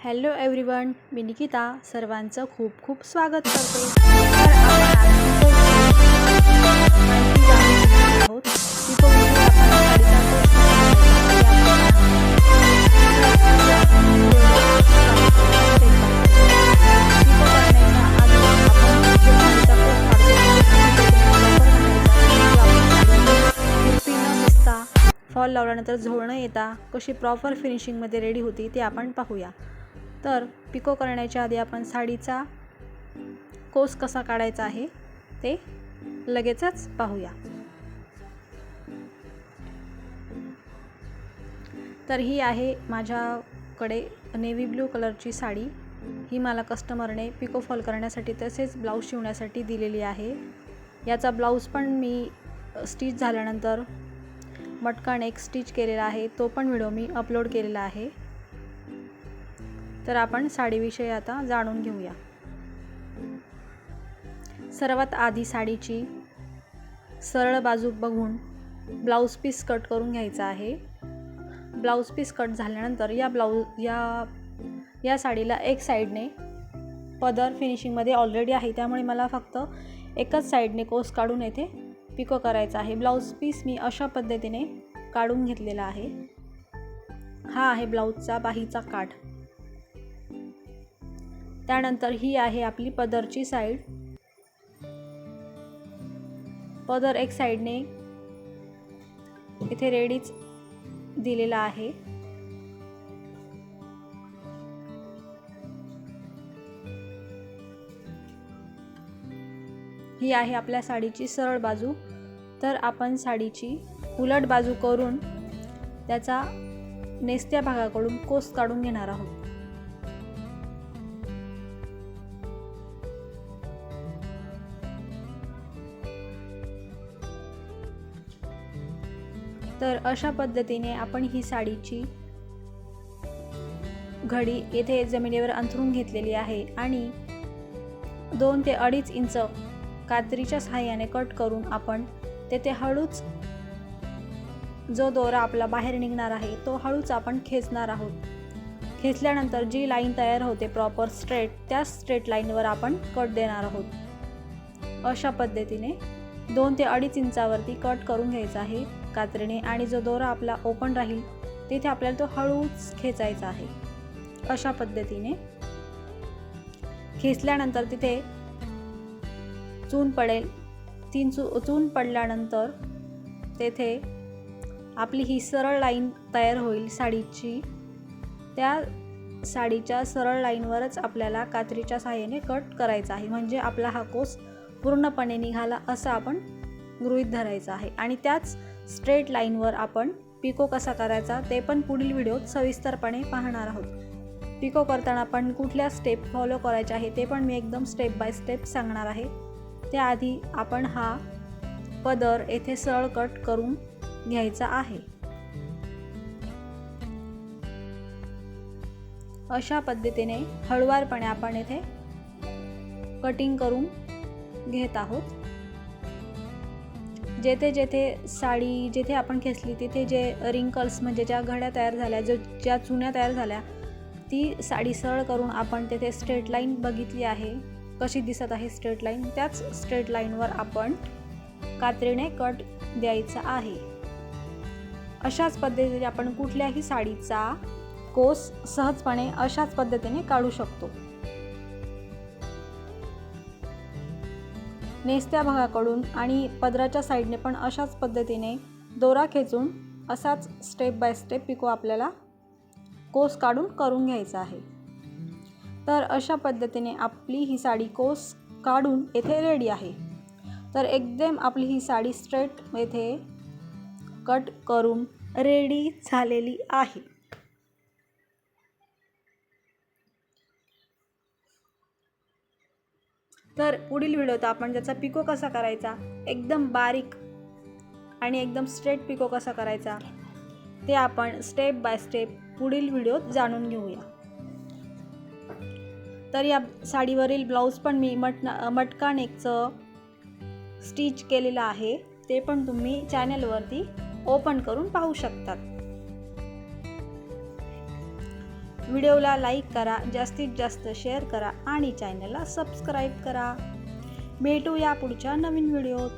Hello everyone मी निकिता. सर्वांचं खूप खूप स्वागत करते. तर आहोत फॉल लावल्यानंतर झोळणं येता. कशी प्रॉपर फिनिशिंगमध्ये रेडी होती ते आपण पाहूया. तर पिको करण्याच्या आधी आपण साडीचा कोस कसा काढायचा आहे ते लगेचच पाहूया. तर ही आहे माझ्याकडे नेव्ही ब्ल्यू कलरची साडी. ही मला कस्टमरने पिको फॉल करण्यासाठी तसेच ब्लाऊज शिवण्यासाठी दिलेली आहे. याचा ब्लाऊज पण मी स्टिच झाल्यानंतर मटकान एक स्टिच केलेला आहे. तो पण व्हिडिओ मी अपलोड केलेला आहे. तर आपण साडीविषयी आता जाणून घेऊया. सर्वात आधी साडीची सरळ बाजू बघून ब्लाऊज पीस कट करून घ्यायचा आहे. ब्लाऊज पीस कट झाल्यानंतर या ब्लाऊज या या साडीला एक साईडने पदर फिनिशिंगमध्ये ऑलरेडी आहे. त्यामुळे मला फक्त एकच साईडने कोस काढून येथे पिको करायचा आहे. ब्लाऊज पीस मी अशा पद्धतीने काढून घेतलेला आहे. हा आहे ब्लाऊजचा बाहीचा काठ. त्यानंतर ही आहे आपली पदरची साईड. पदर एक साईडने इथे रेडीच दिलेला आहे. ही आहे आपल्या साडीची सरळ बाजू. तर आपण साडीची उलट बाजू करून त्याचा नेसत्या भागाकडून कोस काढून घेणार आहोत. तर अशा पद्धतीने आपण ही साडीची घडी येथे जमिनीवर अंथरून घेतलेली आहे आणि दोन ते अडीच इंच कात्रीच्या सहाय्याने कट करून आपण तेथे हळूच जो दोरा आपला बाहेर निघणार आहे तो हळूच आपण खेचणार आहोत. खेचल्यानंतर जी लाईन तयार होते प्रॉपर स्ट्रेट त्या स्ट्रेट लाईनवर आपण कट देणार आहोत. अशा पद्धतीने दोन ते अडीच इंचावरती कट करून घ्यायचा आहे. कात्रीने आणि जो दोरा आपला ओपन राहील तिथे आपल्याला तो हळूच खेचायचा आहे. अशा पद्धतीने खेचल्यानंतर तिथे चून पडेल. तीन चू चून पडल्यानंतर तेथे आपली ही सरळ लाईन तयार होईल साडीची. त्या साडीच्या सरळ लाईनवरच आपल्याला कात्रीच्या सहाय्याने कट करायचा आहे. म्हणजे आपला हा कोस पूर्णपणे निघाला असं आपण गृहीत धरायचं आहे. आणि त्याच स्ट्रेट लाईनवर आपण पिको कसा करायचा ते पण पुढील व्हिडिओत सविस्तरपणे पाहणार आहोत. पिको करताना आपण कुठल्या स्टेप फॉलो करायचे आहे ते पण मी एकदम स्टेप बाय स्टेप सांगणार आहे. त्याआधी आपण हा पदर येथे सरळ कट करून घ्यायचा आहे. अशा पद्धतीने हळुवारपणे आपण येथे कटिंग करून घेत आहोत. जेथे जेथे साडी जेथे आपण खेचली तिथे जे रिंकल्स म्हणजे ज्या घड्या तयार झाल्या जो ज्या चुन्या तयार झाल्या ती साडी सरळ करून आपण तेथे स्ट्रेट लाईन बघितली आहे. कशी दिसत आहे स्ट्रेट लाईन त्याच स्ट्रेट लाईनवर आपण कात्रीने कट द्यायचा आहे. अशाच पद्धतीने आपण कुठल्याही साडीचा कोस सहजपणे अशाच पद्धतीने काढू शकतो. नेसत्या भागाकडून आणि पदराच्या साईडने पण अशाच पद्धतीने दोरा खेचून असाच स्टेप बाय स्टेप पिको आपल्याला कोस काढून करून घ्यायचा आहे. तर अशा पद्धतीने आपली ही साडी कोस काढून येथे रेडी आहे. तर एकदम आपली ही साडी स्ट्रेट येथे कट करून रेडी झालेली आहे. तर पुढील व्हिडिओत आपण त्याचा पिको कसा करायचा एकदम बारीक आणि एकदम स्ट्रेट पिको कसा करायचा ते आपण स्टेप बाय स्टेप पुढील व्हिडिओत जाणून घेऊया. तर या साडीवरील ब्लाऊज पण मी मटना मटका नेकचं स्टिच केलेलं आहे ते पण तुम्ही चॅनलवरती ओपन करून पाहू शकतात. व्हिडिओला लाईक करा जास्तीत जास्त शेअर करा आणि चॅनलला सबस्क्राईब करा. भेटू या पुढच्या नवीन व्हिडिओत.